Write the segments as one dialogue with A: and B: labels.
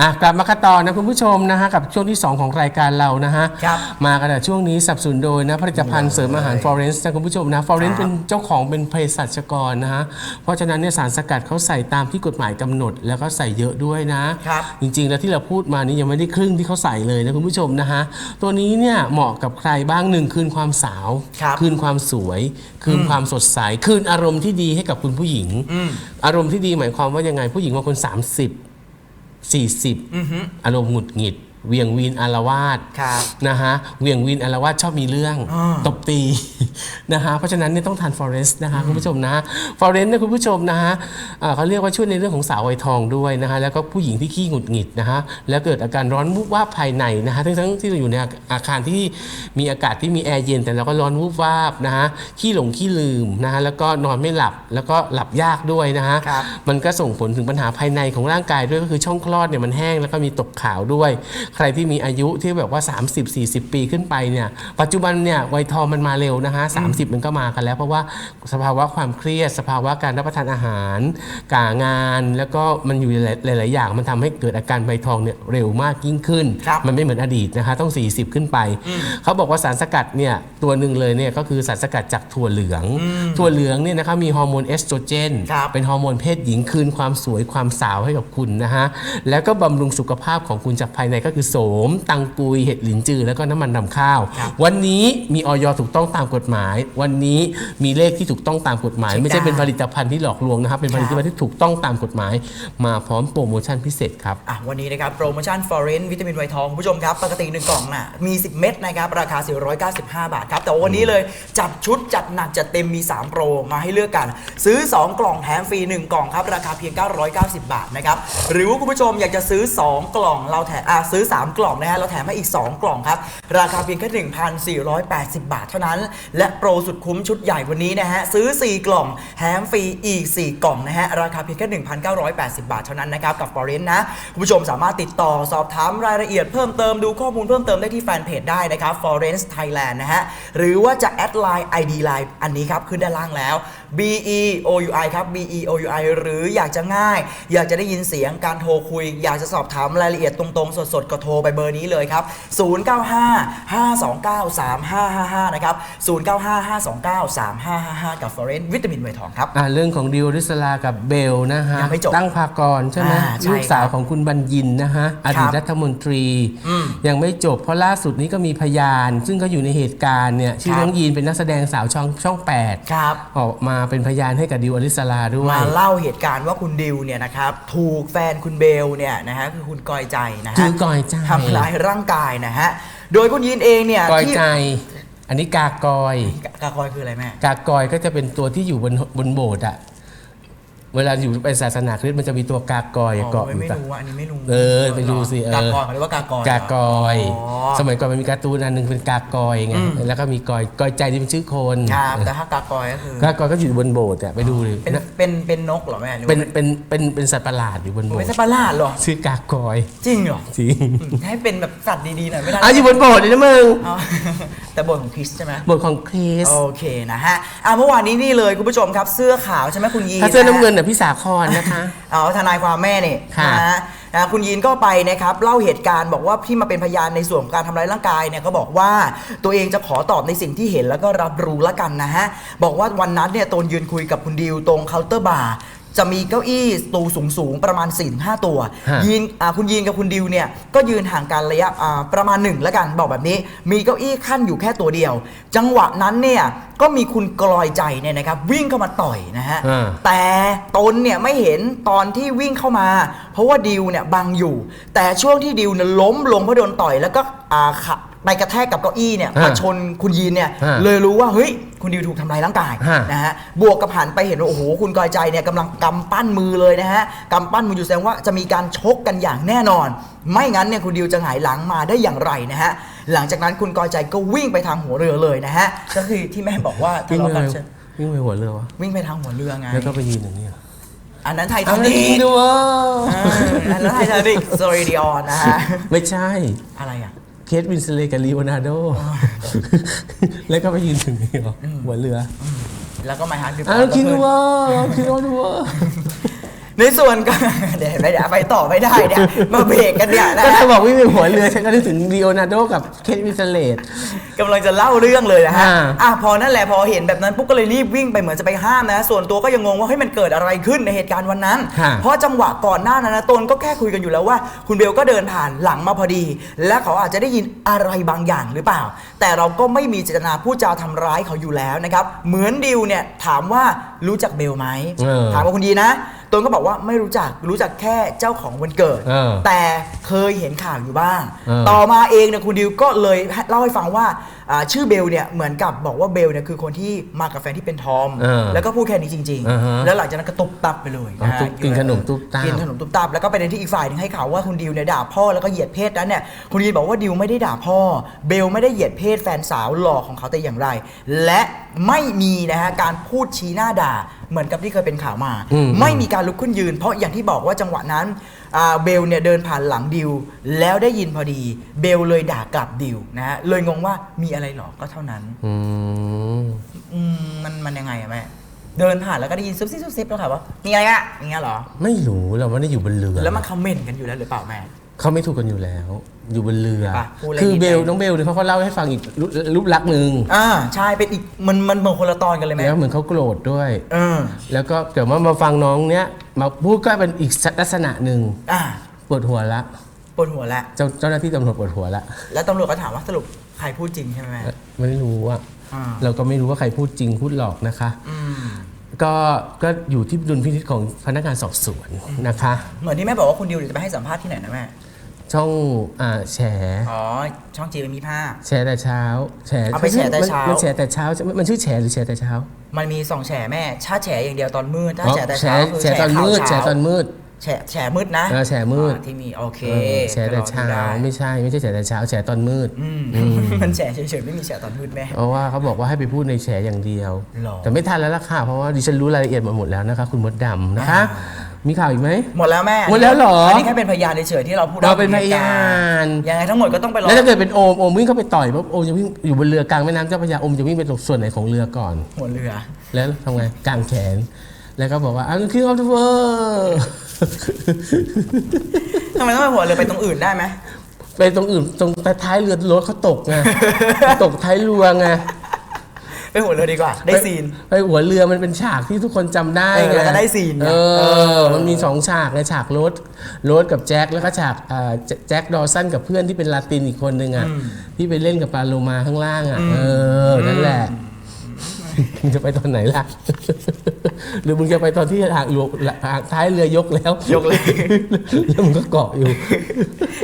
A: อะกลับมาคัดตอนนะคุณผู้ชมนะฮะกับช่วงที่ 2 ของรายการเรานะฮะ
B: ครับ
A: มากันแต่ช่วงนี้สนับสนุนโดยนะผลิตภัณฑ์เสริมอาหาร Florence นะคุณผู้ชมนะ Florence
B: ครับ
A: เป็นเจ้าของเป็นเภสัชกรนะฮะเพราะฉะนั้นเนี่ยสารสกัดเขาใส่ตามที่กฎหมายกำหนด แล้วก็ใส่เยอะด้วยนะ
B: ครับ
A: จริงๆ แล้วที่เราพูดมานี่ยังไม่ได้ครึ่งที่เขาใส่เลยนะคุณผู้ชมนะฮะตัวนี้เนี่ยเหมาะกับใครบ้างหนึ่งคืนความสาว
B: ครับ
A: คืนความสวย คืนความสดใสคืนอารมณ์ที่ดีให้กับคุณผู้หญิง
B: อืม
A: อารมณ์ที่ดีหมายความว่ายังไงผู้หญิงบางคน 30 40
B: อือฮึ
A: อารมณ์หงุดหงิด เหวียงวีนอารวาส
B: ครับ
A: นะฮะเหวียงวีนอารวาสชอบมีเรื่อง
B: อ่า
A: ตบตี นะฮะเพราะฉะนั้นเนี่ยต้องทานฟอเรสต์นะคะคุณผู้ชมนะฟอเรสต์เนี่ยคุณผู้ชมนะฮะเอ่อเขาเรียกว่าช่วยในเรื่องของสาววัยทองด้วยนะฮะแล้วก็ผู้หญิงที่ขี้หงุดหงิดนะฮะแล้วเกิดอาการร้อนวูบวาบภายในนะฮะทั้งทั้งที่เราอยู่ในอาคารที่มีอากาศที่มีแอร์เย็นแต่เราก็ร้อนวูบวาบนะฮะขี้หลงขี้ลืมนะฮะแล้วก็นอนไม่หลับแล้วก็หลับยากด้วยนะฮะ
B: ครับ
A: มันก็ส่งผลถึงปัญหาภายในของร่างกายด้วยก็คือช่องคลอดเนี่ยมันแห้งแล้วก็มีตกขาวด้วยใครที่มีอายุที่แบบว่า 30-40 ปีขึ้นไปเนี่ยปัจจุบันเนี่ยวัยทองมันมาเร็วนะฮะ30มันก็มากันแล้ว เพราะว่าสภาวะความเครียด สภาวะการรับประทานอาหารกางาน แล้วก็มันอยู่หลาย ๆ อย่าง มันทำให้เกิดอาการใบทองเนี่ยเร็วมากยิ่งขึ้น
B: ครับ
A: มันไม่เหมือนอดีตนะคะต้อง 40 ขึ้นไป เขาบอกว่าสารสกัดเนี่ยตัวหนึ่งเลยเนี่ยก็คือสารสกัดจากถั่วเหลือง ถั่วเหลืองเนี่ยนะคะมีฮอร์โมนเอสโตรเจน
B: ครับ
A: เป็นฮอร์โมนเพศหญิงคืนความสวยความสาวให้กับคุณนะฮะแล้วก็บำรุงสุขภาพของคุณจากภายในก็คือโสม ตังกุย เห็ดหลินจือ แล้วก็น้ำมันรำข้าว
B: ครับ
A: วันนี้มีออยถูกต้องตามกฎหมาย วันนี้มีเลขที่ถูกต้องตามกฎหมาย
B: เช็ค
A: ไม่ใช่เป็น
B: ได้
A: ผลิตภัณฑ์ที่หลอกลวงนะครับ เป็นผลิตภัณฑ์ที่ถูกต้องตามกฎหมาย มาพร้อมโปรโมชั่นพิเศษครับ
B: อะวันนี้นะครับโปรโมชั่น Foreign วิตามินไวท์ทองคุณผู้ชมครับ ปกติ1กล่องน่ะมี 10 เม็ดนะครับราคา 495 บาทครับแต่ว่าวันนี้เลยจัดชุดจัดหนักจัดเต็มมี 3 โปรมาให้เลือกกัน ซื้อ 2 กล่องแถมฟรี1กล่องครับราคาเพียง 990 บาทนะครับหรือว่าคุณผู้ชมอยากจะซื้อ 2 กล่องเราแถมอะซื้อ3 กล่องนะฮะเราแถมให้อีก 2 กล่องครับ ราคาเพียงแค่ 1,480 บาทเท่านั้น และโปรสุดคุ้มชุดใหญ่วันนี้นะฮะซื้อ 4 กล่องแถมฟรีอีก 4 กล่องนะฮะราคาเพียงแค่ 1,980 บาทเท่านั้นนะครับกับ Foreign นะคุณผู้ชมสามารถติดต่อสอบถามรายละเอียดเพิ่มเติมดูข้อมูลเพิ่มเติมได้ที่แฟนเพจได้นะครับ Foreign Thailand นะฮะหรือว่าจะแอดไลน์ ID Line อันนี้ครับขึ้นด้านล่างแล้ว B E O U I ครับ B E O U I หรืออยากจะง่าย อยากจะได้ยินเสียงการโทรคุย อยากจะสอบถามรายละเอียดตรงๆ สดๆก็โทรไปเบอร์นี้เลยครับ 0955293555 นะครับ 0955293555 กับ Foreign วิตามินไวท์ทองครับ
A: อ่าเรื่องของดิวริสลากับเบลนะฮะ
B: ยังไม่จบ
A: ตั้งภากรใช่ไหม
B: อ่าใช่
A: ลูกสาวของคุณบัญญินนะฮะอดีตรัฐมนตรี
B: อืม
A: ยังไม่จบเพราะล่าสุดนี้ก็มีพยาน ซึ่งเขาอยู่ในเหตุการณ์เนี่ยชื่อ
B: ครับ
A: น้องยีนเป็นนักแสดงสาวช่องช่องแปด
B: ครับ
A: ออกมาเป็นพยานให้กับดิวอลิสลาด้วย
B: มาเล่าเหตุการณ์ว่าคุณดิวเนี่ยนะครับ ถูกแฟนคุณเบลเนี่ยนะฮะคือคุณกอยใจนะ
A: คื
B: ฮะ
A: อกอยใจ
B: ทำร้ายร่างกายนะฮะ โดยคุณยีนเองเนี่ย
A: กอย
B: ที่
A: ใจ อันนี้กากอย
B: กากอยคืออะไรแม่
A: กากอยก็จะเป็นตัวที่อยู่บนบนโบสถ์อะ เวลาอยู่ไปศาสนาคริสต์มันจะมีตัวกากอย
B: อ๋อ
A: เกาะอ
B: ไม่
A: ยู่
B: ไม่
A: กับ
B: รู้อะอันนี้ไม่รู้
A: เออไปดูสิเออ
B: กากอยเขาเรียกว่ากากอย
A: กากอย
B: อ๋อ
A: สมัยก่อนมันมีการ์ตูนอันหนึงเป็นกากอยไง
B: อืม
A: แล้วก็มีกอยกอยใจที่เป็นชื่อคน
B: ครับแต่ถ้ากากอยก็คือ
A: กากอยก็อยู่บนโบสถ์อะไปดูเลย
B: เป็นเป็นเป็นนกเหรอแม่หรือว่า
A: เป็นเป็นเป็นเป็นสัตว์ประหลาดอยู่บนโบส
B: เป็น
A: ถ์
B: สัตว์ประหลาดเหรอ
A: ชื่อกากอย
B: จริงเหรอ
A: จริง
B: ให้เป็นแบบสัตว์ดีๆหน่อยไม่ได้
A: อะอยู่บนโบสถ์เลยนะมึง
B: เอา แต่บทของคริสใช่ไหม
A: โบสถ์ของคริส
B: โอเคนะฮะอะเมื่อวานนี้นี่เลยคุณผู้ชมครับเสื้อขาวใช่ไหมคุณยีน
A: ถ้าเสื้อน้ำเงิน
B: นะ
A: น่ะพี่สาครนะคะ
B: เอาทนายความแม่นี่
A: ค่ะ
B: นะฮะอะคุณยีนก็ไปนะครับเล่าเหตุการณ์บอกว่าที่มาเป็นพยานในส่วนของการทำร้ายร่างกายเนี่ยก็บอกว่าตัวเองจะขอตอบในสิ่งที่เห็นแล้วก็รับรู้แล้วกันนะฮะบอกว่าวันนั้นเนี่ยตนยืนคุยกับคุณดิวตรงเคาน์เตอร์บาร์ จะมีเก้าอี้สตูสูงสูงๆประมาณ4ี่ห้าตัว
A: ฮะ
B: ยีนอ่าคุณยีนกับคุณดิวเนี่ยก็ยืนห่างกันระยะอ่าประมาณหนึ่งแล้วกันบอกแบบนี้ มีเก้าอี้ขั้นอยู่แค่ตัวเดียว จังหวะนั้นเนี่ยก็มีคุณกลอยใจเนี่ยนะครับวิ่งเข้ามาต่อยนะฮะ
A: อ่า
B: แต่ตนเนี่ยไม่เห็นตอนที่วิ่งเข้ามา เพราะว่าดิวเนี่ยบังอยู่ แต่ช่วงที่ดิวเนี่ยล้มลงเพราะโดนต่อยแล้วก็อ่าขะ ไปกระแทกกับเก้าอี้เนี่ย
A: ฮะ
B: มาชนคุณยีนเนี่ย
A: ฮะ
B: เลยรู้ว่าเฮ้ยคุณดิวถูกทำร้ายร่างกาย
A: ฮะ
B: นะฮะบวกกับหันไปเห็นว่าโอ้โหคุณกอยใจเนี่ยกำลังกำปั้นมือเลยนะฮะกำปั้นมืออยู่แสดงว่าจะมีการชกกันอย่างแน่นอน ไม่งั้นเนี่ยคุณดิวจะหงายหลังมาได้อย่างไรนะฮะหลังจากนั้นคุณกอยใจก็วิ่งไปทางหัวเรือเลยนะฮะก็คือที่แม่บอกว่าทะ
A: วิ่ง
B: เลาะ
A: ไป
B: กันใช่
A: วิ่งไปหัวเรือวะ
B: วิ่งไปทางหัวเรือไง
A: แล้วก็ไปยืนอย่างนี้เหรอ
B: อันนั้นไท
A: อั
B: ทาน
A: นั้น
B: นิ
A: จริง
B: ก
A: ด้วย
B: อ่าอันนั้นไททานิกสโตรีดีออนนะฮะ
A: ไม่ใช่
B: อะไรอะ
A: เคทวินสเลย์กับลีโอนาร์โด แล้วก็ไปยืนถึงนี่เหรอหัวเรือ
B: แล้วก็ไมฮาร์ดดิ
A: อ้าวคิดดูว่าคิดดูว่า
B: ในส่วนก็ เดี๋ยวไม่ได้ไปต่อไม่ได้เนี่ยมาเบรกกันเนี่ยนะ
A: ก็
B: ฮะ
A: ถ้าบอกวิ่งเป็นหัวเรือฉันก็นึกถึงลีโอนาร์โดกับเคทวินสเลต
B: กำลังจะเล่าเรื่องเลยนะฮะ
A: อ่า
B: อะพอนั่นแหละพอเห็นแบบนั้นปุ๊บก็เลยรีบวิ่งไปเหมือนจะไปห้ามนะส่วนตัวก็ยังงงว่าเฮ้ยมันเกิดอะไรขึ้นในเหตุการณ์วันนั้น
A: ค่ะ
B: เพราะจังหวะก่อนหน้านั้นนะตนก็แค่คุยกันอยู่แล้วว่า คุณเบลก็เดินผ่านหลังมาพอดี และเขาอาจจะได้ยินอะไรบางอย่างหรือเปล่า แต่เราก็ไม่มีเจตนาพูดจาทำร้ายเขาอยู่แล้วนะครับเหมือนดิวเนี่ยถามว่ารู้จักเบลไหม
A: เออ
B: ถามว่าคุณดีนะ ตนก็บอกว่าไม่รู้จักรู้จักแค่เจ้าของวันเกิด
A: เออ
B: แต่เคยเห็นข่าวอยู่บ้าง
A: เออ
B: ต่อมาเองเนี่ยคุณดิวก็เลยเล่าให้ฟังว่า อ่าชื่อเบลเนี่ยเหมือนกับบอกว่าเบลเนี่ยคือคนที่มากับแฟนที่เป็นทอม
A: เออ
B: แล้วก็พูดแค่นี้จริง
A: อ่าฮะ
B: ๆ แล้วหลังจากนั้นก็ตุบตับไปเลย
A: อ๋อ
B: นะ
A: ตุ๊บกินขนมตุ๊บตับ
B: กินขนมตุบตับแล้วก็ประเด็นที่อีกฝ่ายหนึงให้ข่าวว่าคุณดิวเนี่ยด่าพ่อแล้วก็เหยียดเพศนั้นเนี่ยคุณดิวบอกว่าดิวไม่ได้ด่าพ่อ เบลไม่ได้เหยียดเพศแฟนสาวหล่อของเขาแต่อย่างไร และไม่มีนะฮะการพูดชี้หน้าด่าเหมือนกับที่เคยเป็นข่าวมา
A: อืม
B: ไม่มีการลุกขึ้นยืน เพราะอย่างที่บอกว่าจังหวะนั้นอ่าเบลเนี่ยเดินผ่านหลังดิว แล้วได้ยินพอดี เบลเลยด่ากลับดิวนะฮะเลยงงว่ามีอะไรหรอก็เท่านั้น
A: อืม
B: อืมมันมันยังไงอะแม่เดินผ่านแล้วก็ได้ยินซุบซิบซุบซิบแล้วค่ะว่ามีอะไรอะอย่างเงี้ยเหรอ
A: ไม่รู้เราไม่ได้อยู่บนเรือ
B: แล้วมันคอมเมนต์กันอยู่แล้วหรือเปล่าแม่
A: เขาไม่ถูกกันอยู่แล้ว อยู่บนเรือ
B: ไปพูดอะไร
A: คือ
B: นิด
A: เบล
B: นึง
A: น้องเบลเนี่ยเขาก็เล่าให้ฟังอีกรูปรูปลักษณ์หนึ่ง
B: อ่าใช่เป็นอีกมันมันเหมือนคนละตอนกันเลยไหม
A: แล้วเหมือนเขาโกรธด้วย
B: เออ
A: แล้วก็เดี๋ยวมามาฟังน้องเนี้ยมาพูดก็เป็นอีกลักษณะหนึ่ง
B: อ่า
A: ปวดหัวละ
B: ปวดหัวแล้ว
A: เจ้าเจ้าหน้าที่ตำรวจปวดหัวละ
B: แล้วตำรวจก็ถามว่าสรุปใครพูดจริงใช่ไหมแม่
A: ไม่รู้อะ
B: อ่า
A: เราก็ไม่รู้ว่าใครพูดจริงพูดหลอกนะคะ
B: อืม
A: ก็ก็อยู่ที่ดุลพินิจของพนักงานสอบสวนนะคะ
B: เหมือนที่แม่บอกว่าคุณดิวเดี๋ยวจะไปให้สัมภาษณ์ที่ไหนนะแม่
A: ช่องอ่าแฉ
B: อ๋อ ช่องจีเป็นมีผ้า
A: แฉแต่เช้าแฉ
B: เอาไปแฉแต่เช้ามั
A: นแฉแต่เช้าใช่ไหมมันชื่อแฉหรือแฉแต่เช้า
B: มันมีสองแฉแม่ถ้าแฉอย่างเดียวตอนมืดถ้า
A: อ๋อ
B: แฉแต่
A: แฉ
B: เช้าคือ
A: แฉตอน
B: ข่าว
A: มืดแฉ
B: เช้า
A: ตอนมืด
B: แฉแฉมืดนะ
A: เออแฉมืด
B: อ่าที่มีโอเค
A: เออแฉแต่เช้า
B: ก็ลองดูได้
A: ไม่ใช่ไม่ใช่แฉแต่เช้าแฉตอนมืด
B: อืมมันแฉเฉยๆไม่มีแฉตอนมืดแม่
A: เพราะว่าเขาบอกว่าให้ไปพูดในแฉอย่างเดียว
B: หรอ
A: แต่ไม่ทันแล้วล่ะค่ะ เพราะว่าดิฉันรู้รายละเอียดมาหมดแล้วนะคะ คุณมดดำนะคะ มีข่าวอีกไหม
B: หมดแล้วแม่
A: หมดแล้วเหรออั
B: นนี้แค่เป็นพยานเฉยๆที่เราพูด
A: เราเป็นพยาน
B: ยังไงทั้งหมดก็ต้องไปรอ
A: แล้วถ้าเกิดเป็นโอมโอมวิ่งเข้าไปต่อยปุ๊บโอมจะวิ่งอยู่บนเรือกลางแม่น้ำเจ้าพระยาโอมจะวิ่งไปตรงส่วนไหนของเรือก่อน
B: หัวเรือ
A: แล้วทำไงกางแขน แล้วก็บอกว่าอันคิงออฟเดอะเวิร์
B: ทำไมต้องไปหัวเรือไปตรงอื่นได้ไหม
A: ไปตรงอื่นตรงท้ายเรือรถเขาตกไง ตกท้ายเรือไง
B: ไปหัวเรือดีกว่า ได้ซีน
A: ไปหัวเรือมันเป็นฉากที่ทุกคนจำได้
B: เออ
A: ไง
B: แล้วก็ได้ซีนไง
A: เอ
B: เอ
A: อ
B: อ
A: มันมีสองฉากไงฉากรถรถกับแจ็คแล้วก็ฉากอ่าแจแจ็คดอสันกับเพื่อนที่เป็นลาตินอีกคนนึงอะที่ไปเล่นกับปาโลมาข้างล่างอะเออนั่นแหละ มึงจะไปตอนไหนล่ะ หรือมึงจะไปตอนที่หางลวหางท้ายเรือยกแล้ว
B: ยกเลย
A: แล้วมึงก็เกาะอยู่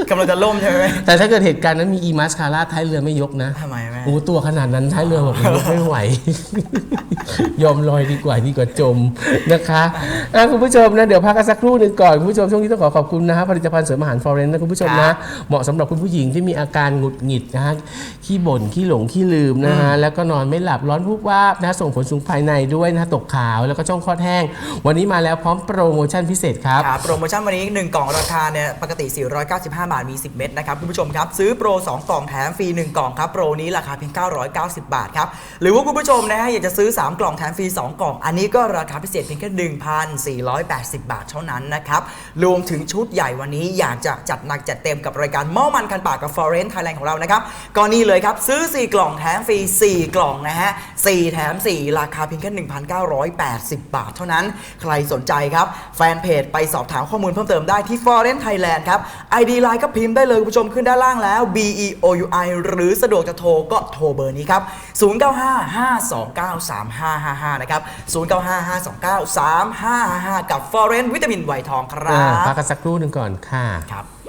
B: กำลังจะล่มใช่ไหมแม่
A: แต่ถ้าเกิดเหตุการณ์นั้นมีอีมาสคาร่าท้ายเรือไม่ยกนะ
B: ทำไมแม่
A: โอ้ตัวขนาดนั้นท้ายเรือบอกยกไม่ไหว ยอมลอยดีกว่าดีกว่าจมนะคะอะคุณผู้ชมนะเดี๋ยวพักกันสักครู่หนึ่งก่อนคุณผู้ชมช่วงนี้ต้องขอขอบคุณนะฮะผลิตภัณฑ์เสริมอาหารฟอร์เรนนะคุณผู้ชมนะ เหมาะสำหรับคุณผู้หญิงที่มีอาการหงุดหงิดนะฮะขี้บ่นขี้หลงขี้ลืมนะฮะแล้วก็นอนไม่หลับร้อนวุบวาบนะส่งผลสูงภายในด้วยนะตกขาวแล้วก็ช่องคลอดแห้ง วันนี้มาแล้วพร้อมโปรโมชั่นพิเศษครับ
B: ครับโปรโมชั่นวันนี้ 1 กล่องราคาเนี่ยปกติ 495 บาท มี 10 เม็ดนะครับ คุณผู้ชมครับ ซื้อโปร 2 กล่องแถมฟรี 1 กล่องครับ โปรนี้ราคาเพียง 990 บาทครับ หรือว่าคุณผู้ชมนะฮะอยากจะซื้อ 3 กล่องแถมฟรี 2 กล่อง อันนี้ก็ราคาพิเศษเพียงแค่ 1,480 บาทเท่านั้นนะครับรวมถึงชุดใหญ่วันนี้อยากจะจัดหนักจัดเต็มกับรายการเมามันคันปากกับ f o r e n Thailand ของเรานะครับก็นี่เลยครับซื้อ 4 กล่องแถมฟรี 4 กล่องนะฮะ4แถม4ราคาเพียงแค่ 1,980 บาทเท่านั้น ใครสนใจครับ แฟนเพจไปสอบถามข้อมูลเพิ่มเติมได้ที่ Foreign Thailand ครับ ID Line ก็พิมพ์ได้เลยคุณผู้ชมขึ้นด้านล่างแล้ว B E O U I หรือสะดวกจะโทรก็โทรเบอร์นี้ครับ 0955293555 นะครับ 0955293555 กับ Foreign วิตามินไวท์ทองครั
A: อ่า
B: บ
A: พักกันสักครู่หนึ่งก่อนค่ะ
B: ครับ